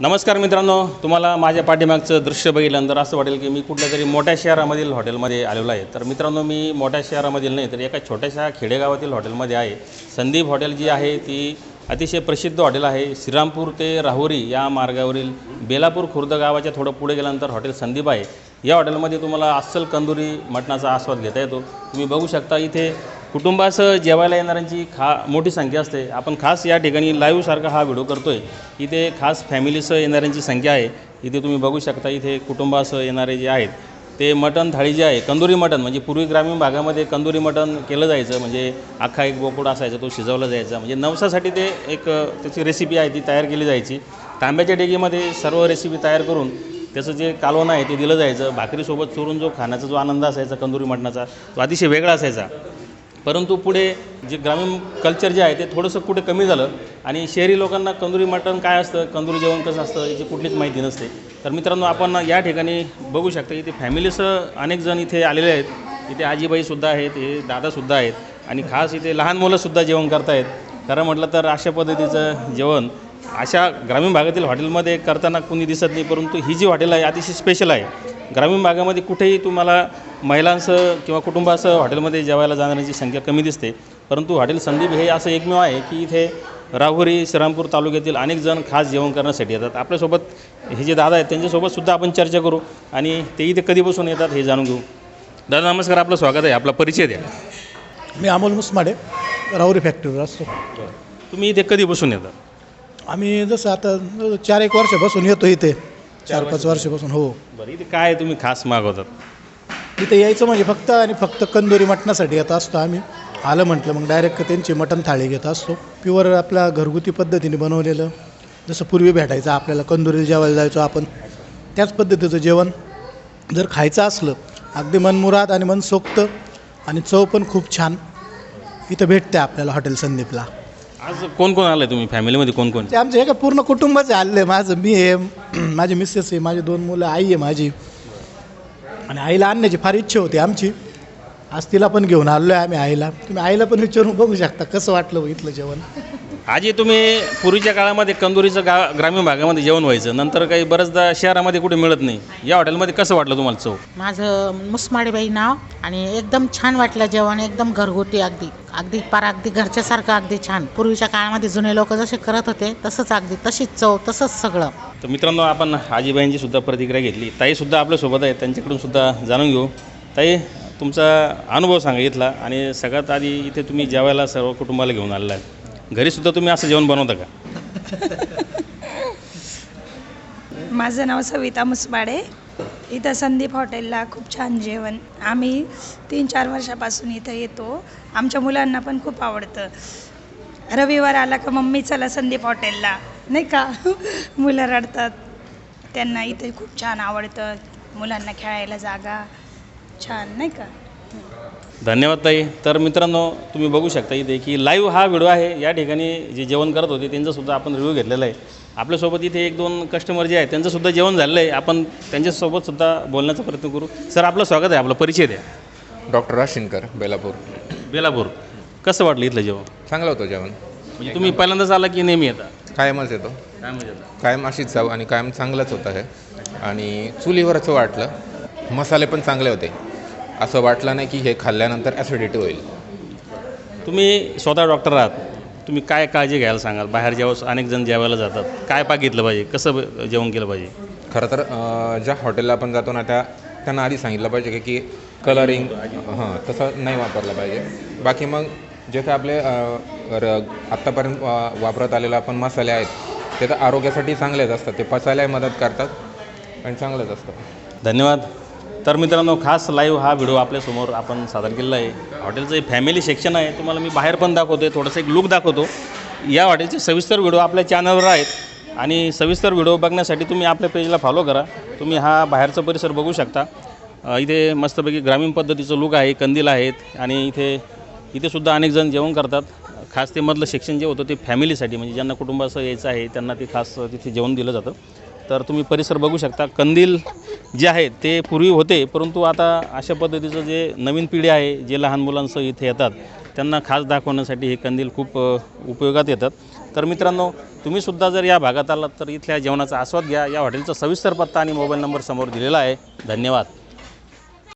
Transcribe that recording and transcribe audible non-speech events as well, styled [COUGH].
नमस्कार मित्रांनो तुम्हाला माझ्या पाठीमागचं दृश्य बघितल्यानंतर असं वाटेल की मी कुठल्या तरी मोठ्या शहरामधील हॉटेलमध्ये आलेलो आहे. तर मित्रांनो मी मोठ्या शहरामधील नाही तर एका छोट्याशा खेडेगावातील हॉटेलमध्ये आहे. संदीप हॉटेल जी आहे ती अतिशय प्रसिद्ध हॉटेल आहे. श्रीरामपूर ते राहुरी या मार्गावरील बेलापूर खुर्द गावाच्या थोडं पुढे गेल्यानंतर हॉटेल संदीप आहे. या हॉटेलमध्ये तुम्हाला अस्सल कंदुरी मटणाचा आस्वाद घेता येतो. तुम्ही बघू शकता इथे कुटुंबासह जेवायला येणाऱ्यांची खा मोठी संख्या असते. आपण खास या ठिकाणी लाईव्हसारखा हा व्हिडिओ करतो आहे इथे खास फॅमिलीसह येणाऱ्यांची संख्या आहे. इथे तुम्ही बघू शकता इथे कुटुंबासह येणारे जे आहेत ते मटण थाळी जे आहे कंदुरी मटण म्हणजे पूर्वी ग्रामीण भागामध्ये कंदुरी मटण केलं जायचं. म्हणजे अख्खा एक बोकुड असायचा तो शिजवला जायचा. म्हणजे नवसासाठी ते एक त्याची रेसिपी आहे ती तयार केली जायची. तांब्याच्या डेगीमध्ये सर्व रेसिपी तयार करून त्याचं जे कालवण आहे ते दिलं जायचं. भाकरीसोबत चोरून जो खाण्याचा जो आनंद असायचा कंदुरी मटणाचा तो अतिशय वेगळा असायचा. परंतु पुढे जे ग्रामीण कल्चर जे आहे ते थोडंसं कुठे कमी झालं आणि शहरी लोकांना कंदुरी मटण काय असतं कंदुरी जेवण कसं असतं याची कुठलीच माहिती नसते. तर मित्रांनो आपण या ठिकाणी बघू शकता इथे फॅमिलीसह अनेक जण इथे आलेले आहेत. इथे आजीबाईसुद्धा आहेत हे दादासुद्धा आहेत आणि खास इथे लहान मुलंसुद्धा जेवण करतायत. खरं म्हटलं तर अशा पद्धतीचं जेवण अशा ग्रामीण भागातील हॉटेलमध्ये करताना कुणी दिसत नाही परंतु ही जी हॉटेल आहे अतिशय स्पेशल आहे. ग्रामीण भागामध्ये कुठेही तुम्हाला महिलांसह किंवा कुटुंबासह हॉटेलमध्ये जेवायला जाणाऱ्यांची संख्या कमी दिसते. परंतु हॉटेल संदीप हे असं एकमेव आहे की इथे राहुरी श्रीरामपूर तालुक्यातील अनेक जण खास जेवण करण्यासाठी येतात. आपल्यासोबत हे जे दादा आहेत त्यांच्यासोबत सुद्धा आपण चर्चा करू आणि ते इथे कधीपासून येतात हे जाणून घेऊ. दादा नमस्कार. आपलं स्वागत आहे. आपला परिचय द्या. मी अमोल मुसमाडे राहुरी फॅक्टरीवर असतो. तुम्ही इथे कधीपासून येतात? आम्ही जसं आता चार एक वर्षापासून येतो इथे. चार पाच वर्षापासून हो. बरं इथे काय तुम्ही खास मागवतात? इथे यायचं म्हणजे फक्त आणि फक्त कंदुरी मटणासाठी येत असतो आम्ही. आलं म्हटलं मग डायरेक्ट त्यांची मटण थाळी घेत असतो. प्युअर आपल्या घरगुती पद्धतीने बनवलेलं. जसं पूर्वी भेटायचं आपल्याला कंदुरी जेवायला जायचो आपण. त्याच पद्धतीचं जेवण जर खायचं असलं अगदी मनमुराद आणि मनसोक्त आणि चव पण खूप छान. इथं भेटते आपल्याला हॉटेल संदीपला. आज कोण कोण आलं तुम्ही? फॅमिलीमध्ये कोण कोण? ते आमचं हे का पूर्ण कुटुंबच आलेलं आहे. माझं मी आहे [CLEARS THROAT] माझी मिसेस आहे माझी दोन मुलं आई आहे माझी. आणि आईला आणण्याची फार इच्छा होती आमची. आज तिला पण घेऊन आलो आहे आम्ही आईला. तुम्ही आईला पण विचारून बघू शकता कसं वाटलं इथलं जेवण. आजी तुम्ही पूर्वीच्या काळामध्ये कंदुरीचं गा ग्रामीण भागामध्ये जेवण व्हायचं. नंतर काही बऱ्याचदा शहरामध्ये कुठे मिळत नाही. या हॉटेलमध्ये कसं वाटलं तुम्हाला चव? माझं मुसमाडीबाई नाव आणि एकदम छान वाटलं जेवण. एकदम घरगुती अगदी. अगदी पार अगदी घरच्यासारखं अगदी छान. पूर्वीच्या काळामध्ये जुने लोक जसे करत होते तसंच अगदी. तशीच चव तसंच सगळं. तर मित्रांनो आपण आजीबाईंची सुद्धा प्रतिक्रिया घेतली. ताईसुद्धा आपल्यासोबत आहे त्यांच्याकडून सुद्धा जाणून घेऊ. ताई तुमचा अनुभव सांगा इथला. आणि सगळ्यात आधी इथे तुम्ही जेवायला सर्व कुटुंबाला घेऊन आलेला आहे. घरीसुद्धा तुम्ही असं जेवण बनवता का? माझं नाव सविता मुसबाडे. इथं संदीप हॉटेलला खूप छान जेवण. आम्ही तीन चार वर्षापासून इथं येतो. आमच्या मुलांना पण खूप आवडतं. रविवार आला का मम्मी चला संदीप हॉटेलला. नाही का? मुलं रडतात. त्यांना इथे खूप छान आवडतं. मुलांना खेळायला जागा. छान नाही का? धन्यवाद ताई. तर मित्रांनो तुम्ही बघू शकता इथे की लाईव्ह हा व्हिडिओ आहे. या ठिकाणी जे जेवण करत होते त्यांचासुद्धा आपण रिव्ह्यू घेतलेला आहे. आपल्यासोबत इथे एक दोन कस्टमर जे आहेत त्यांचंसुद्धा जेवण झालेलं आहे. आपण त्यांच्यासोबत सुद्धा बोलण्याचा प्रयत्न करू. सर आपलं स्वागत आहे. आपला परिचय द्या. डॉक्टर राशिनकर बेलापूर. बेलापूर. कसं वाटलं इथलं जेवण? चांगलं होतं जेवण. म्हणजे तुम्ही पहिल्यांदाच आला की नेहमी येता. कायमच येतो? कायम अशीच जाऊ आणि कायम चांगलंच होतं हे. आणि चुलीवरचं वाटलं. मसाले पण चांगले होते. असं वाटलं नाही की हे खाल्ल्यानंतर ॲसिडिटी होईल. तुम्ही स्वतः डॉक्टर आहात. तुम्ही काय काळजी घ्यायला सांगाल? बाहेर जेव्हा अनेक जण जेवायला जातात काय पाक घेतलं पाहिजे? कसं जेवण केलं पाहिजे? खरं तर ज्या हॉटेलला आपण जातो ना त्या त्यांना आधी सांगितलं पाहिजे की- कलरिंग हां तसं नाही वापरलं पाहिजे. बाकी मग जे काय आपले र- आत्तापर्यंत वा- वापरत आलेले आपण मसाले आहेत ते तर आरोग्यासाठी चांगलेच असतात. ते पचायलाही मदत करतात आणि चांगलंच असतं. धन्यवाद. तर मित्रांनो खास लाईव्ह हा व्हिडिओ आपल्यासमोर आपण सादर केलेला आहे. हॉटेलचं फॅमिली सेक्शन आहे. तुम्हाला मी बाहेर पण दाखवतो आहे थोडंसं एक लुक दाखवतो. या हॉटेलचे सविस्तर व्हिडिओ आपल्या चॅनलवर आहेत. आणि सविस्तर व्हिडिओ बघण्यासाठी तुम्ही आपल्या पेजला फॉलो करा. तुम्ही हा बाहेरचा परिसर बघू शकता. इथे मस्तपैकी ग्रामीण पद्धतीचं लुक आहे कंदील आहेत. आणि इथे इथेसुद्धा अनेक जण जेवण करतात. खास ते मधलं सेक्शन जे होतं ते फॅमिलीसाठी म्हणजे ज्यांना कुटुंबासह यायचं आहे त्यांना ते खास तिथे जेवण दिलं जातं. तर तुम्ही परिसर बघू शकता. कंदील जे आहेत ते पूर्वी होते परंतु आता अशा पद्धतीचं जे नवीन पिढी आहे जे लहान मुलांसह इथे येतात त्यांना खास दाखवण्यासाठी हे कंदील खूप उपयोगात येतात. तर मित्रांनो तुम्हीसुद्धा जर या भागात आलात तर इथल्या जेवणाचा आस्वाद घ्या. या हॉटेलचा सविस्तर पत्ता आणि मोबाईल नंबर समोर दिलेला आहे. धन्यवाद.